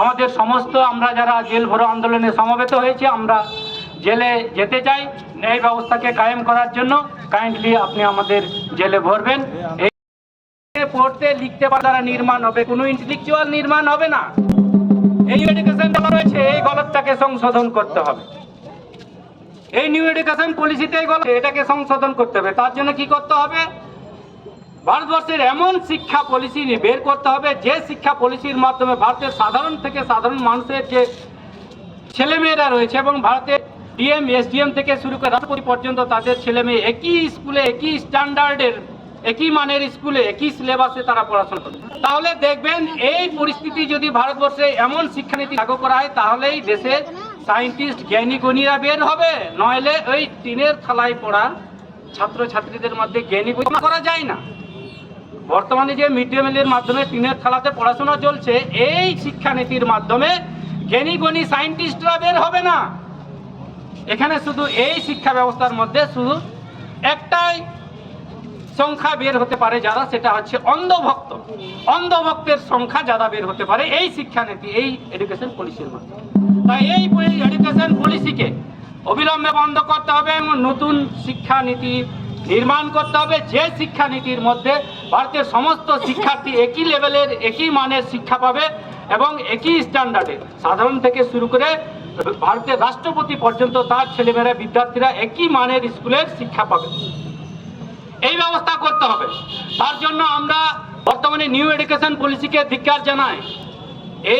আমাদের সমস্ত আমরা যারা জেল ভরো আন্দোলনে সমবেত হয়েছে, আমরা জেলে যেতে চাই। ন্যায় ব্যবস্থাকে কায়েম করার জন্য কাইন্ডলি আপনি আমাদের জেলে ভরবেন। এই পড়তে লিখতে দ্বারা নির্মাণ হবে, কোনো ইন্টেলেকচুয়াল নির্মাণ হবে না। এই এডুকেশন রয়েছে, এই গলতটাকে সংশোধন করতে হবে। এই নিউ এডুকেশন পলিসিতেই গলত এটাকে সংশোধন করতে হবে। তার জন্য কি করতে হবে? ভারতবর্ষের এমন শিক্ষা পলিসি বের করতে হবে, যে শিক্ষা পলিসির মাধ্যমে ভারতের সাধারণ থেকে সাধারণ মানুষের যে ছেলেমেয়েরা রয়েছে এবং ভারতের ডিএম এসডিএম থেকে শুরু করে রাষ্ট্রপতি পর্যন্ত তাদের ছেলে মেয়ে একই স্কুলে একই স্ট্যান্ডার্ডের একই মানের স্কুলে একই সিলেবাসে তারা পড়াশোনা করবে। তাহলে দেখবেন এই পরিস্থিতি যদি ভারতবর্ষে এমন শিক্ষানীতি লাগু করা হয়, তাহলেই দেশের সায়েন্টিস্ট জ্ঞানী গণীরা বের হবে। নইলে ওই টিনের থালায় পড়া ছাত্রছাত্রীদের মধ্যে জ্ঞানী করা যায় না। বর্তমানে যে মিড ডে মিলের মাধ্যমে টিনের থালাতে পড়াশোনা চলছে, এই শিক্ষানীতির মাধ্যমে জ্ঞানী গণী সায়েন্টিস্টরা বের হবে না। এখানে শুধু এই শিক্ষা ব্যবস্থার মধ্যে শুধু একটাই সংখ্যা বের হতে পারে যারা, সেটা হচ্ছে অন্ধভক্ত। অন্ধভক্তের সংখ্যা যারা বের হতে পারে, এই শিক্ষানীতি, এই এডুকেশন পলিসির মাধ্যমে। তাই এই এডুকেশন পলিসিকে অবিলম্বে বন্ধ করতে হবে এবং নতুন শিক্ষানীতি নির্মাণ করতে হবে। যে শিক্ষানীতির মধ্যে ভারতের সমস্ত শিক্ষার্থী একই লেভেলের, একই মানের শিক্ষা পাবে এবং একই স্ট্যান্ডার্ডে সাধারণ থেকে শুরু করে ভারতের রাষ্ট্রপতি পর্যন্ত তার ছেলেমেয়েরা, বিদ্যার্থীরা একই মানের স্কুলের শিক্ষা পাবে। এই ব্যবস্থা করতে হবে। তার জন্য আমরা বর্তমানে নিউ এডুকেশন পলিসিকে ধিক্কার জানাই।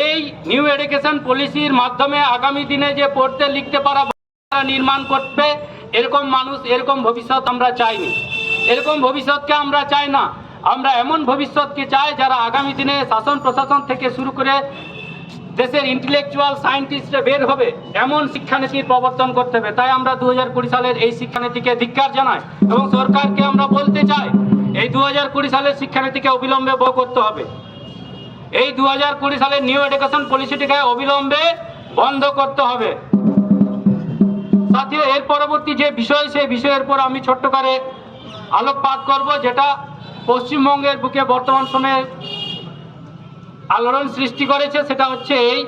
এই নিউ এডুকেশন পলিসির মাধ্যমে আগামী দিনে যে পড়তে, লিখতে পারা নির্মাণ করবে এরকম মানুষ, এরকম ভবিষ্যৎ আমরা চাইনি। এরকম ভবিষ্যৎকে আমরা চাই না। আমরা এমন ভবিষ্যৎকে চাই যারা আগামী দিনে শাসন প্রশাসন থেকে শুরু করে দেশের ইন্টেলেকচুয়াল সায়েন্টিস্টরা বের হবে, এমন শিক্ষানীতির প্রবর্তন করতে হবে। তাই আমরা দু হাজার কুড়ি সালের এই শিক্ষানীতিকে ধিক্কার জানাই এবং সরকারকে আমরা বলতে চাই, এই দু হাজার কুড়ি সালের শিক্ষানীতিকে অবিলম্বে বহ করতে হবে। এই দু হাজার কুড়ি সালের নিউ এডুকেশন পলিসিটিকে অবিলম্বে বন্ধ করতে হবে। সাথে এর পরবর্তী যে বিষয়, সেই বিষয়ের পর আমি ছোট্ট করে আলোকপাত করব, যেটা পশ্চিমবঙ্গের বুকে বর্তমান সময়ে আলোড়ন সৃষ্টি করেছে, সেটা হচ্ছে এই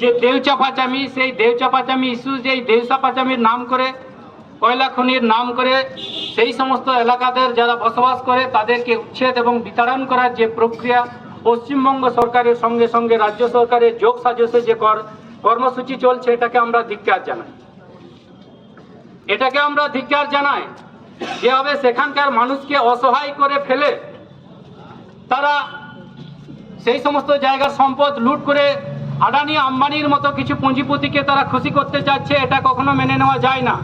যে দেউচাপাচামি, সেই দেউচাপাচামি ইস্যু যে এই দেউচাপাচামির নাম করে, কয়লা খনির নাম করে, সেই সমস্ত এলাকাদের যারা বসবাস করে, তাদেরকে উচ্ছেদ এবং বিতাড়ন করার যে প্রক্রিয়া, পশ্চিমবঙ্গ সরকারের সঙ্গে সঙ্গে রাজ্য সরকারের যোগ সাজসে যে কর, কর্মসূচি চলছে, এটাকে আমরা ধিক্কার জানাই। এটাকে আমরা ধিক্কার জানাই যেভাবে সেখানকার মানুষকে অসহায় করে ফেলে তারা সেই সমস্ত জায়গার সম্পদ লুট করে আডানি আম্বানির মতো কিছু পুঁজিপতিকে তারা খুশি করতে চাচ্ছে, এটা কখনো মেনে নেওয়া যায় না।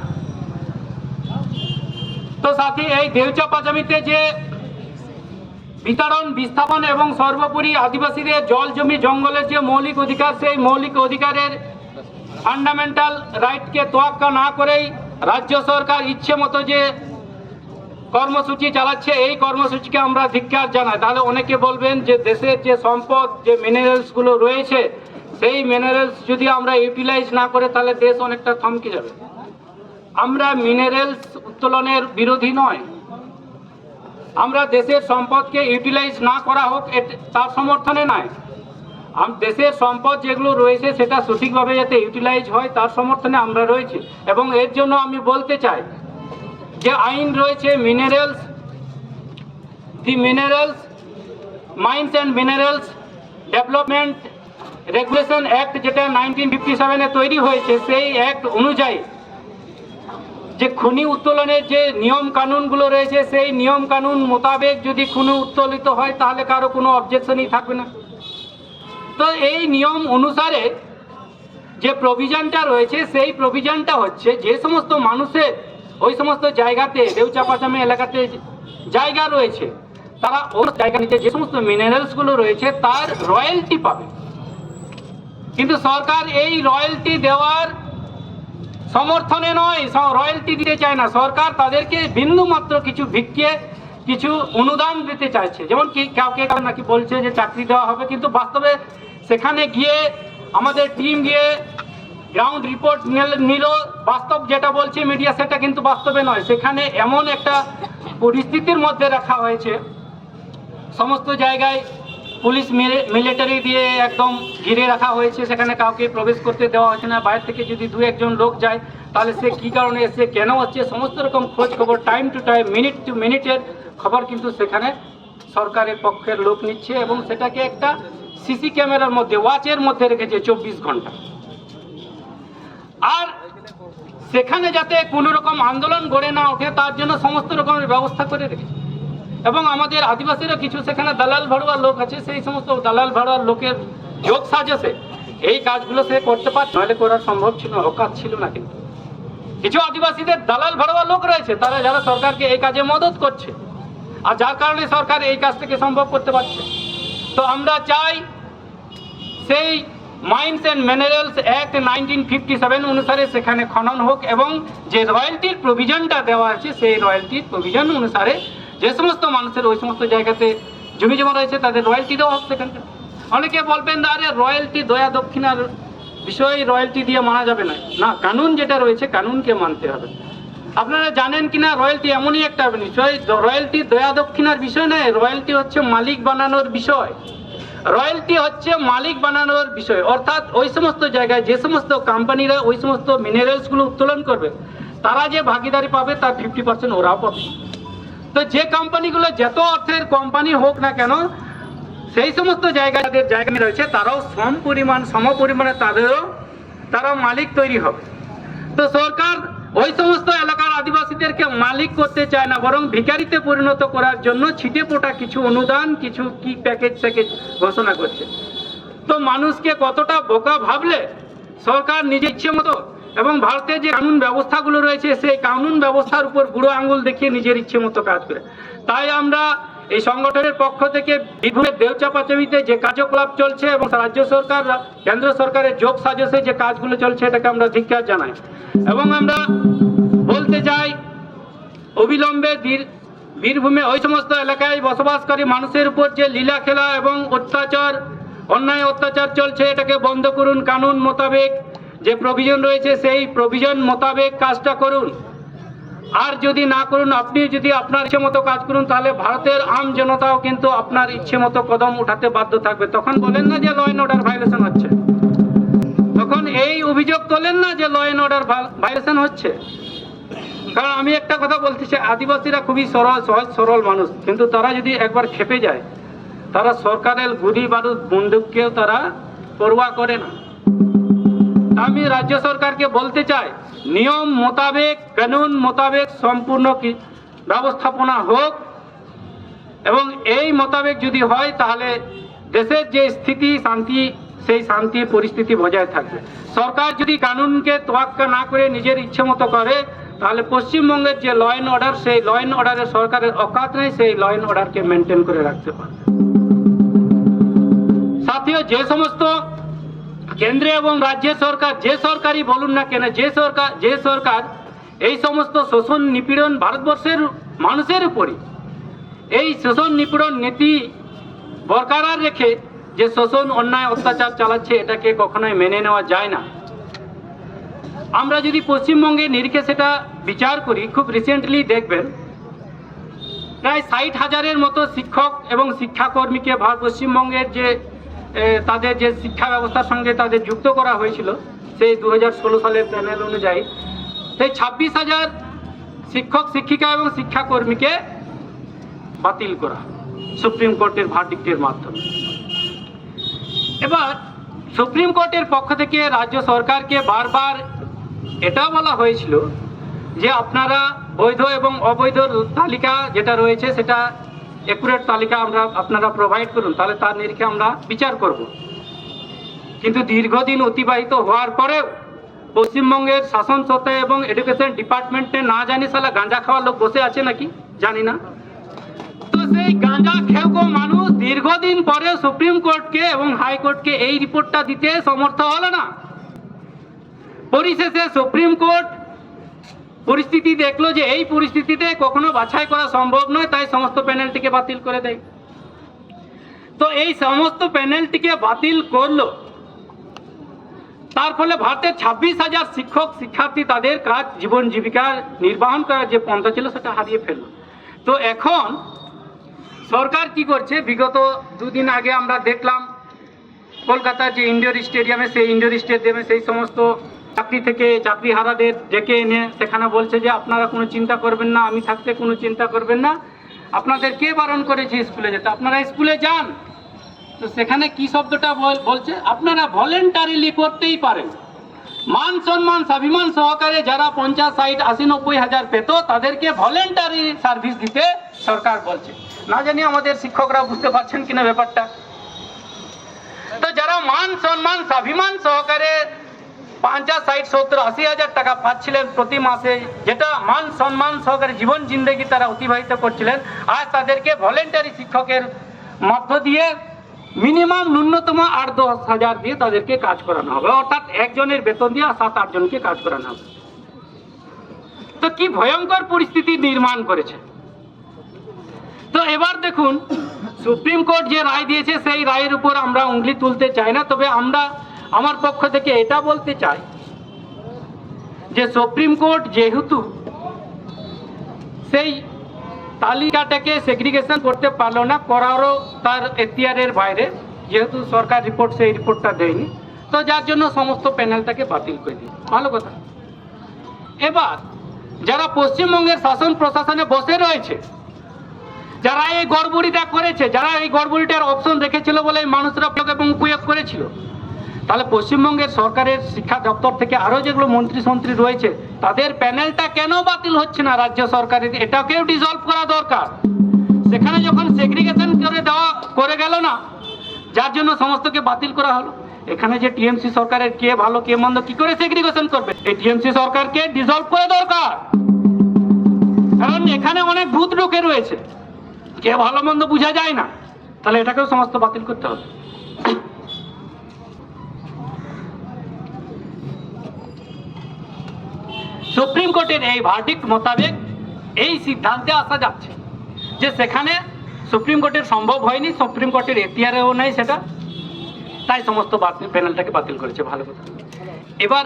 তো সাথী এই দেউচা পাজামিতে যে বিতরণ, বিস্থাপন এবং সর্বোপরি আদিবাসীদের জল জমি জঙ্গলের যে মৌলিক অধিকার, সেই মৌলিক অধিকারের ফান্ডামেন্টাল রাইটকে তোয়াক্কা না করেই রাজ্য সরকার ইচ্ছে মতো যে কর্মসূচি চালাচ্ছে, এই কর্মসূচিকে আমরা ধিক্কার জানাই। তাহলে অনেকে বলবেন যে দেশের যে সম্পদ, যে মিনারেলসগুলো রয়েছে, সেই মিনারেলস যদি আমরা ইউটিলাইজ না করে, তাহলে দেশ অনেকটা থমকে যাবে। আমরা মিনারেলস উত্তোলনের বিরোধী নয়। আমরা দেশের সম্পদকে ইউটিলাইজ না করা হোক তার সমর্থনে নয়। দেশের সম্পদ যেগুলো রয়েছে সেটা সঠিকভাবে যাতে ইউটিলাইজ হয়, তার সমর্থনে আমরা রয়েছি। এবং এর জন্য আমি বলতে চাই যে আইন রয়েছে minerals the minerals mines and minerals development regulation act যেটা নাইনটিন ফিফটি সেভেনে তৈরি হয়েছে, সেই অ্যাক্ট অনুযায়ী যে খনি উত্তোলনের যে নিয়ম কানুনগুলো রয়েছে, সেই নিয়ম কানুন মোতাবেক যদি খনি উত্তোলিত হয়, তাহলে কারও কোনো অবজেকশনই থাকবে না। তো এই নিয়ম অনুসারে যে প্রভিশনটা রয়েছে, সেই প্রভিশনটা হচ্ছে যে সমস্ত মানুষের ওই সমস্ত জায়গাতে, দেউচাপাচামি এলাকাতে জায়গা রয়েছে, তারা ওই জায়গা নিচে যে সমস্ত মিনারেলসগুলো রয়েছে, তার রয়্যালটি পাবে। কিন্তু সরকার এই রয়্যালটি দেওয়ার সমর্থনে নয় রয়্যালটি দিতে চায় না। সরকার তাদেরকে বিন্দু মাত্র কিছু ভিক্ষে, কিছু অনুদান দিতে চাইছে। যেমন কি কাউকে কাউ নাকি বলছে যে চাকরি দেওয়া হবে, কিন্তু বাস্তবে সেখানে গিয়ে আমাদের টিম গিয়ে গ্রাউন্ড রিপোর্ট নিল। বাস্তব যেটা বলছে মিডিয়া সেটা কিন্তু বাস্তবে নয়। সেখানে এমন একটা পরিস্থিতির মধ্যে রাখা হয়েছে। সমস্ত জায়গায় পুলিশ মিলিটারি দিয়ে একদম ঘিরে রাখা হয়েছে। সেখানে কাউকে প্রবেশ করতে দেওয়া হচ্ছে না। বাইরে থেকে যদি দু একজন লোক যায়, তাহলে সে কী কারণে এসে, কেন হচ্ছে? সমস্ত রকম খোঁজ খবর time to time minute to মিনিটের খবর কিন্তু সেখানে সরকারের পক্ষের লোক নিচ্ছে এবং সেটাকে একটা সিসি ক্যামেরার মধ্যে ওয়াচের মধ্যে রেখেছে চব্বিশ ঘণ্টা। আর সেখানে যাতে কোনো রকম আন্দোলন গড়ে না ওঠে তার জন্য সমস্ত রকমের ব্যবস্থা করে রেখেছে। এবং আমাদের আদিবাসীরা কিছু সেখানে দালাল ভাড়ুয়ার লোক আছে সেই সমস্ত দালাল ভাড়ুয়ার লোকের যোগ সাজেছে এই কাজগুলো সে করতে পারছে। নাহলে করা সম্ভব ছিল না, অকাজ ছিল না কিন্তু। কিছু আদিবাসীদের দালাল ভাড়ুয়া লোক রয়েছে তারা যারা সরকারকে এই কাজে মদত করছে। আর যার কারণে সরকার এই কাজ থেকে সম্ভব করতে পারছে। তো আমরা চাই সেই mines and minerals act nineteen fifty seven অনুসারে সেখানে খনন হোক এবং যে রয়্যালটির প্রভিজনটা দেওয়া আছে, সেই রয়্যালটির প্রভিজন অনুসারে যে সমস্ত মানুষের ওই সমস্ত জায়গাতে জমি জমা রয়েছে, তাদের রয়্যালটি দেওয়া হোক সেখানটা অনেকে বলবেন, আরে, রয়্যালটি দয়া, দক্ষিণার বিষয়ে রয়্যালটি দিয়ে মানা যাবে না। না, কানুন যেটা রয়েছে, কানুনকে মানতে হবে। আপনারা জানেন কিনা, রয়্যালটি এমনই একটা বিষয়, রয়্যালটি দয়া, দক্ষিণার বিষয় নয়, রয়্যালটি হচ্ছে মালিক বানানোর বিষয়। রয়্যালটি হচ্ছে মালিক বানানোর বিষয়। অর্থাৎ ওই সমস্ত জায়গায় যে সমস্ত কোম্পানিরা ওই সমস্ত মিনারেলসগুলো উত্তোলন করবে, তারা যে ভাগিদারি পাবে, তার ফিফটি পার্সেন্ট ওরাও পাবে। তো যে কোম্পানিগুলো যত অর্থের কোম্পানি হোক না কেন, সেই সমস্ত জায়গায় যাদের জায়গা রয়েছে, তারাও সম পরিমাণ সম পরিমাণে তাদেরও তারাও মালিক তৈরি হবে। তো সরকার ওই সমস্ত এলাকার আদিবাসীদেরকে মালিক করতে চায় না, বরং ভিখারিতে পরিণত করার জন্য ছিটে পোটা কিছু অনুদান, কিছু কি প্যাকেজ প্যাকেজ ঘোষণা করছে। তো মানুষকে কতটা বোকা ভাবলে? সরকার নিজের ইচ্ছে মতো এবং ভারতের যে কানুন ব্যবস্থাগুলো রয়েছে, সেই কানুন ব্যবস্থার উপর বুড়ো আঙুল দেখিয়ে নিজের ইচ্ছে মতো কাজ করে। তাই আমরা এই সংগঠনের পক্ষ থেকে বীরভূমের দেউচাপাচামিতে যে কার্যকলাপ চলছে এবং রাজ্য সরকার, কেন্দ্র সরকারের যোগ সাজসে যে কাজগুলো চলছে এটাকে আমরা ধিক্কার জানাই। এবং আমরা বলতে চাই, অবিলম্বে বীর- বীরভূমে ওই সমস্ত এলাকায় বসবাসকারী মানুষের উপর যে লীলা খেলা এবং অত্যাচার, অন্যায় অত্যাচার চলছে এটাকে বন্ধ করুন। কানুন মোতাবেক যে প্রভিজন রয়েছে সেই প্রভিজন মোতাবেক কাজটা করুন। আর যদি না করুন, আপনি যদি আপনার ইচ্ছে মতো কাজ করুন, তাহলে ভারতের আম জনতাও কিন্তু আপনার ইচ্ছে মতো কদম উঠাতে বাধ্য থাকবে। তখন বলেন না যে ল অ্যান্ড অর্ডার ভাইলেশন হচ্ছে। তখন এই অভিযোগ তোলেন না যে ল অ্যান্ড অর্ডার ভাইলেশন হচ্ছে। কারণ আমি একটা কথা বলতে চাই, আদিবাসীরা খুবই সরল, সহজ, সরল মানুষ। কিন্তু তারা যদি একবার খেপে যায়, তারা সরকারের গুলি, বারুদ, বন্দুককেও তারা পরোয়া করে না। আমি রাজ্য সরকারকে বলতে চাই, নিয়ম মোতাবেক, কানুন মোতাবেক সম্পূর্ণ ব্যবস্থাপনা হোক, এবং এই মোতাবেক যদি হয় তাহলে দেশের যে স্থিতি, শান্তি, সেই শান্তি, পরিস্থিতি বজায় থাকবে। সরকার যদি কানুনকে তোয়াক্কা না করে নিজের ইচ্ছে মতো করে, তাহলে পশ্চিমবঙ্গের যে ল অ্যান্ড অর্ডার সেই ল অ্যান্ড সরকারের অকাত নেই, সেই ল অ্যান্ড অর্ডারকে মেনটেন করে রাখতে পারে সাথীয় যে সমস্ত কেন্দ্রে এবং রাজ্যের সরকার, যে সরকারই বলুন না কেন, যে সরকার যে সরকার এই সমস্ত শোষণ নিপীড়ন ভারতবর্ষের মানুষের উপরই। এই শোষণ নিপীড়ন নীতি বরকরার রেখে যে শোষণ, অন্যায়, অত্যাচার চালাচ্ছে, এটাকে কখনোই মেনে নেওয়া যায় না। আমরা যদি পশ্চিমবঙ্গে নিরিখে সেটা বিচার করি, খুব রিসেন্টলি দেখবেন, প্রায় ষাট হাজারের মতো শিক্ষক এবং শিক্ষাকর্মীকে পশ্চিমবঙ্গের যে তাদের যে শিক্ষা ব্যবস্থার সঙ্গে তাদের যুক্ত করা হয়েছিল, সেই দু হাজার ষোলো সালের প্যানেল অনুযায়ী, সেই ছাব্বিশ হাজার শিক্ষক, শিক্ষিকা এবং শিক্ষাকর্মীকে বাতিল করা সুপ্রিম কোর্টের ভার্ডিক্টের মাধ্যমে। এবার, সুপ্রিম কোর্টের পক্ষ থেকে রাজ্য সরকারকে বারবার এটা বলা হয়েছিল যে আপনারা বৈধ এবং অবৈধ তালিকা যেটা রয়েছে সেটা একুরেট তালিকা আমরা আপনারা প্রোভাইড করুন, তাহলে তার নিরিখে আমরা বিচার করব। কিন্তু দীর্ঘদিন অতিবাহিত হওয়ার পরেও পশ্চিমবঙ্গের শাসন সত্তা এবং এডুকেশন ডিপার্টমেন্টে না জানি সালা গাঁজা খাওয়ার লোক বসে আছে নাকি? জানি না। তো সেই গাঁজা খেউকো মানুষ দীর্ঘদিন পরে সুপ্রিম কোর্টকে এবং হাইকোর্টকে এই রিপোর্টটা দিতে সমর্থ হলো না। পরিশেষে সুপ্রিম কোর্ট পরিস্থিতি দেখল যে এই পরিস্থিতিতে কখনো বাছাই করা সম্ভব নয়, তাই সমস্ত প্যানেলটিকে বাতিল করে দেয়। তো এই সমস্ত প্যানেলটিকে বাতিল করল। তার ফলে ভারতের ছাব্বিশ হাজার শিক্ষক, শিক্ষার্থী তাদের কাজ, জীবন জীবিকা নির্বাহন করার যে পন্থা ছিল, সেটা হারিয়ে ফেলল। তো এখন সরকার কি করছে? বিগত দুদিন আগে আমরা দেখলাম, কলকাতার যে ইন্ডোর স্টেডিয়ামে, সেই ইন্ডোর স্টেডিয়ামে সেই সমস্ত চাকরি থেকে চাকরি হারাদের ডেকে এনে সেখানে বলছে যে, আপনারা কোনো চিন্তা করবেন না, আমি থাকতে কোনো চিন্তা করবেন না। আপনাদের কে বারণ করেছে স্কুলে যেতে? আপনারা স্কুলে যান। তো সেখানে কি শব্দটা বলছে? আপনারা ভলেন্টারিলি করতেই পারেন। মান সম্মান, স্বাভিমান সহকারে যারা পঞ্চাশ, ষাট, আশি, নব্বই হাজার পেত, তাদেরকে ভলেন্টারি সার্ভিস দিতে সরকার বলছে। না জানি আমাদের শিক্ষকরা বুঝতে পারছেন কিনা ব্যাপারটা। তো যারা মান সম্মান, স্বাভিমান সহকারে পঞ্চাশ ষাট সত্তর, আশি হাজার টাকা পাচ্ছিলেন প্রতি মাসে, যেটা মান সম্মান সহকারে জীবন জিন্দগি তারা অতিবাহিত করছিলেন। আজ তাদেরকে ভলেন্টারি শিক্ষকের মধ্য দিয়ে মিনিমাম ন্যূনতম আট দশ হাজার দিয়ে তাদেরকে কাজ করানো হবে। অর্থাৎ একজনের বেতন দিয়ে সাত আটজনকে কাজ করানো হবে। তো কি ভয়ঙ্কর পরিস্থিতি নির্মাণ করেছে। তো এবার দেখুন, সুপ্রিম কোর্ট যে রায় দিয়েছে, সেই রায়ের উপর আমরা উঙ্গলি তুলতে চাই না, তবে আমরা আমার পক্ষ থেকে এটা বলতে চাই যে সুপ্রিম কোর্ট যেহেতু সেই তালিকাটাকে সেগ্রিগেশন করতে পারল না, করারও তার এখতিয়ারের বাইরে, যেহেতু সরকার রিপোর্ট সেই রিপোর্টটা দেয়নি, তো যার জন্য সমস্ত প্যানেলটাকে বাতিল করে দিই ভালো কথা। এবার, যারা পশ্চিমবঙ্গের শাসন প্রশাসনে বসে রয়েছে, যারা এই গড়বড়িটা করেছে, যারা এই গড়বড়িটার অপশন রেখেছিল বলে মানুষরা এবং উপয়োগ করেছিল তাহলে পশ্চিমবঙ্গের সরকারের শিক্ষা দপ্তর থেকে আরও যেগুলো মন্ত্রী সন্ত্রী রয়েছে, তাদের প্যানেলটা কেন বাতিল হচ্ছে না রাজ্য সরকারের? এটাকেও ডিসলভ করা দরকার। সেখানে যখন সেগ্রিগেশন করে দেওয়া, করে গেল না, যার জন্য সমস্তকে বাতিল করা হলো। এখানে যে টিএমসি সরকারের কে ভালো, কে মন্দ, কি করে সেগ্রিগেশন করবে? এই টিএমসি সরকারকে ডিসলভ করে দরকার। কারণ এখানে অনেক ভূত ঢুকে রয়েছে। কে ভালো, মন্দ বোঝা যায় না। তাহলে এটাকেও সমস্ত বাতিল করতে হবে। সুপ্রিম কোর্টের এই ভার্ডিক্ট মোতাবেক এই সিদ্ধান্তে আসা যাচ্ছে যে সেখানে সুপ্রিম কোর্টের সম্ভব হয়নি, সুপ্রিম কোর্টের এখতিয়ারেও নেই সেটা। তাই সমস্ত প্যানেলটাকে বাতিল করেছে, ভালো কথা। এবার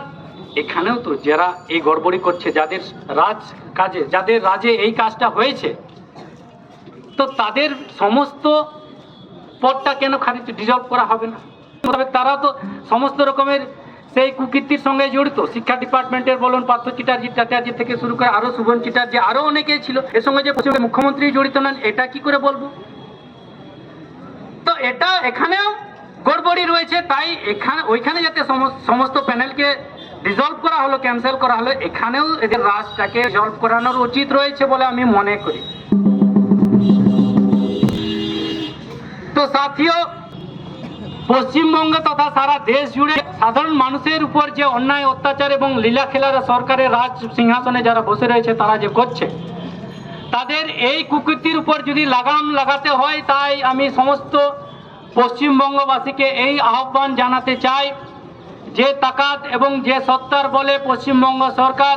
এখানেও তো যারা এই গড়বড়ি করছে, যাদের রাজ কাজে, যাদের রাজে এই কাজটা হয়েছে, তো তাদের সমস্ত পদটা কেন খারিজ ডিজলভ করা হবে না? তবে তারা তো সমস্ত রকমের সেই কুকীর্তির সঙ্গে জড়িত শিক্ষা ডিপার্টমেন্টের বলুন, পার্থ চ্যাটার্জি চ্যাটার্জি থেকে শুরু করে আরও শুভন চ্যাটার্জি আরও অনেকেই ছিল। এর সঙ্গে যে পশ্চিমবঙ্গের মুখ্যমন্ত্রী জড়িত নেন, এটা কি করে বলব? তো এটা এখানেও গড়বড়ি রয়েছে, তাই এখানে, ওইখানে যাতে সমস- সমস্ত প্যানেলকে ডিজলভ করা হলো ক্যান্সেল করা হলো, এখানেও এদের রাজটাকে ডিজলভ করানোর উচিত রয়েছে বলে আমি মনে করি। তো সাথীয় পশ্চিমবঙ্গ তথা সারা দেশ জুড়ে সাধারণ মানুষের উপর যে অন্যায়, অত্যাচার এবং লীলা খেলারা সরকারের রাজ সিংহাসনে যারা বসে রয়েছে, তারা যে করছে, তাদের এই কুকৃতির উপর যদি লাগাম লাগাতে হয়, তাই আমি সমস্ত পশ্চিমবঙ্গবাসীকে এই আহ্বান জানাতে চাই যে তাকাত এবং যে সত্তার বলে পশ্চিমবঙ্গ সরকার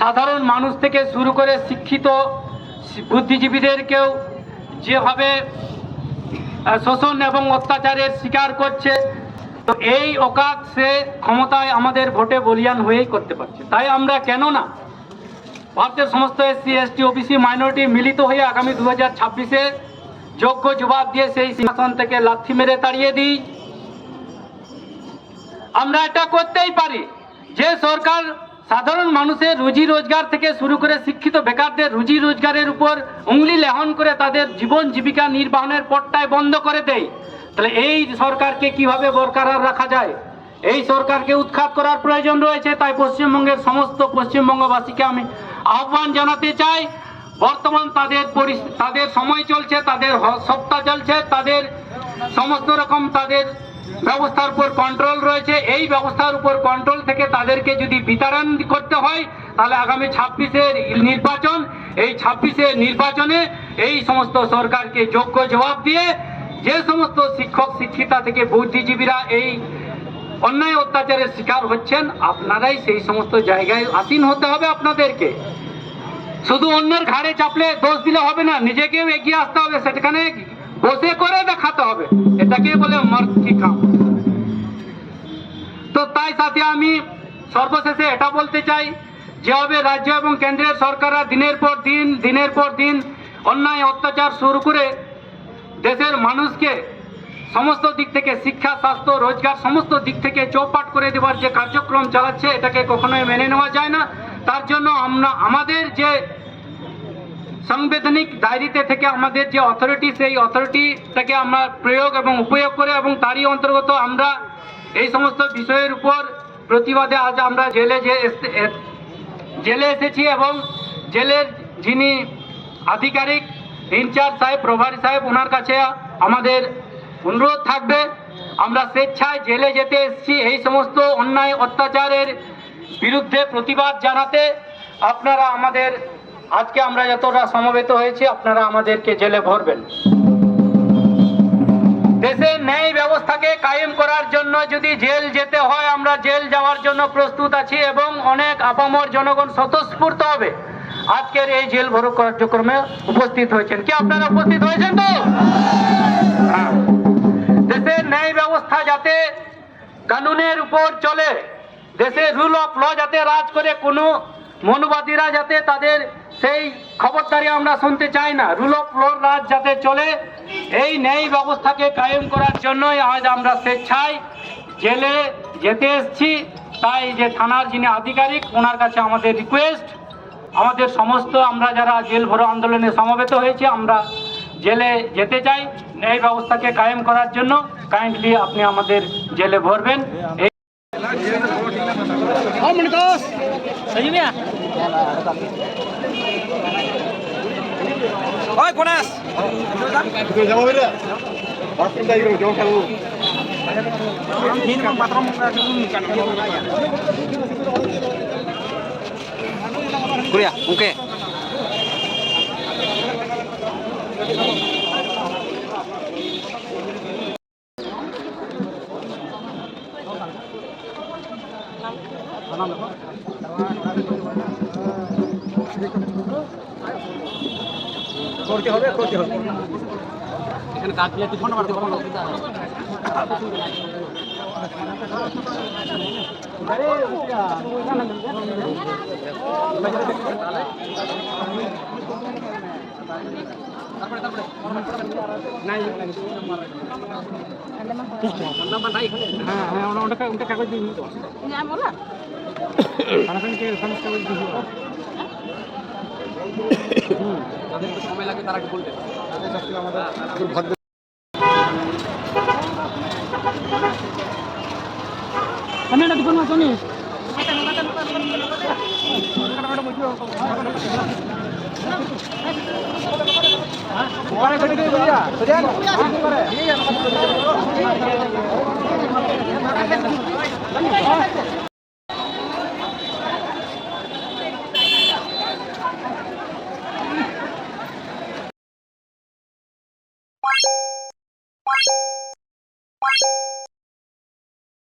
সাধারণ মানুষ থেকে শুরু করে শিক্ষিত বুদ্ধিজীবীদেরকেও যেভাবে শোষণ এবং অত্যাচারের শিকার করছে। তো এই অকাত সে ক্ষমতায় আমাদের ভোটে বলিয়ান হয়েই করতে পারছে। তাই আমরা কেন না ভারতের সমস্ত এসসি, এসটি, ওবিসি, মাইনরিটি মিলিত হয়ে আগামী দু হাজার ছাব্বিশে যোগ্য জবাব দিয়ে সেই সিংহাসন থেকে লাথি মেরে তাড়িয়ে দিই। আমরা এটা করতেই পারি। যে সরকার সাধারণ মানুষের রুজি রোজগার থেকে শুরু করে শিক্ষিত বেকারদের রুজি রোজগারের উপর উংলি লেহন করে তাদের জীবন জীবিকা নির্বাহনের পথটায় বন্ধ করে দেয়। তাহলে এই সরকারকে কীভাবে বরকরার রাখা যায়? এই সরকারকে উৎখাত করার প্রয়োজন রয়েছে, তাই পশ্চিমবঙ্গের সমস্ত পশ্চিমবঙ্গবাসীকে আমি আহ্বান জানাতে চাই। বর্তমান তাদের তাদের সময় চলছে, তাদের হ- সত্তা চলছে, তাদের সমস্ত রকম তাদের ব্যবস্থার উপর কন্ট্রোল রয়েছে, এই ব্যবস্থার উপর কন্ট্রোল থেকে তাদেরকে যদি বিতরণ করতে হয়, তাহলে আগামী ছাব্বিশের নির্বাচন, এই ছাব্বিশের নির্বাচনে এই সমস্ত সরকারকে যোগ্য জবাব দিয়ে যে সমস্ত শিক্ষক, শিক্ষিতা থেকে বুদ্ধিজীবীরা এই অন্যায় অত্যাচারের শিকার হচ্ছেন, আপনারাই সেই সমস্ত জায়গায় আসীন হতে হবে আপনাদেরকে। শুধু অন্যের ঘাড়ে চাপলে দোষ দিলে হবে না, নিজেকেও এগিয়ে আসতে হবে, সেখানে বসে করে দেখাতে হবে। এটাকে বলে মর্থি কাম? তো তাই সাথে আমি সর্বশেষে এটা বলতে চাই, যেভাবে রাজ্য এবং কেন্দ্রের সরকাররা দিনের পর দিন, দিনের পর দিন অন্যায়, অত্যাচার শুরু করে দেশের মানুষকে সমস্ত দিক থেকে শিক্ষা, স্বাস্থ্য, রোজগার সমস্ত দিক থেকে চৌপাট করে দেওয়ার যে কার্যক্রম চালাচ্ছে, এটাকে কখনোই মেনে নেওয়া যায় না। তার জন্য আমরা, আমাদের যে সাংবিধানিক দায়রিতে থেকে আমাদের যে অথরিটি সেই অথরিটিটাকে আমরা প্রয়োগ এবং উপয়োগ করে এবং তারই অন্তর্গত আমরা এই সমস্ত বিষয়ের উপর প্রতিবাদে আজ আমরা জেলে যে জেলে এসেছি এবং জেলের যিনি আধিকারিক ইনচার্জ সাহেব, প্রভারী সাহেব ওনার কাছে আমাদের অনুরোধ থাকবে। আমরা স্বেচ্ছায় জেলে যেতে এসেছি। এই সমস্ত অন্যায় অত্যাচারের বিরুদ্ধে প্রতিবাদ জানাতে আপনারা আমাদের আজকে আমরা যতটা সমবেত হয়েছি, আপনারা আমাদেরকে জেলে ভরবেন। দেশের ন্যায় ব্যবস্থাকে কায়েম করার জন্য যদি জেল যেতে হয়, আমরা জেল যাওয়ার জন্য প্রস্তুত আছি এবং অনেক আপামর জনগণ স্বতঃস্ফূর্ত হবে। আজকের এই জেল ভরো কার্যক্রমে উপস্থিত হয়েছেন। কি আপনারা উপস্থিত হয়েছেন তো? হ্যাঁ। দেশের ন্যায় ব্যবস্থা যাতে কানুনের উপর চলে দেশের রুল অফ ল যাতে রাজ করে, কোনো মনুবাদীরা যাতে তাদের সেই খবরদারি আমরা শুনতে চাই না। রুল অফ ল রাজ যাতে চলে, এই ন্যায় ব্যবস্থাকে কায়েম করার জন্যই আজ আমরা স্বেচ্ছায় জেলে যেতে এসেছি। তাই যে থানার যিনি আধিকারিক, ওনার কাছে আমাদের রিকোয়েস্ট আমাদের সমস্ত আমরা যারা জেল ভরো আন্দোলনে সমবেত হয়েছি, আমরা জেলে যেতে চাই। ন্যায় ব্যবস্থাকে কায়েম করার জন্য কাইন্ডলি আপনি আমাদের জেলে ভরবেন। এই Komen terus. Ya. Oi, Kunas. Oke, jangan beda. Pasti dari rumah jangan kamu. Ini memang patron mengajukan kan. Kuria, oke. করতে হবে করতে হবে এখানে কাজ দিলে তুই ফোন মারতে পারব হ্যাঁ যাদের একটু সময় লাগে তারা একটু বলবেন আমাদের দোকান মাছ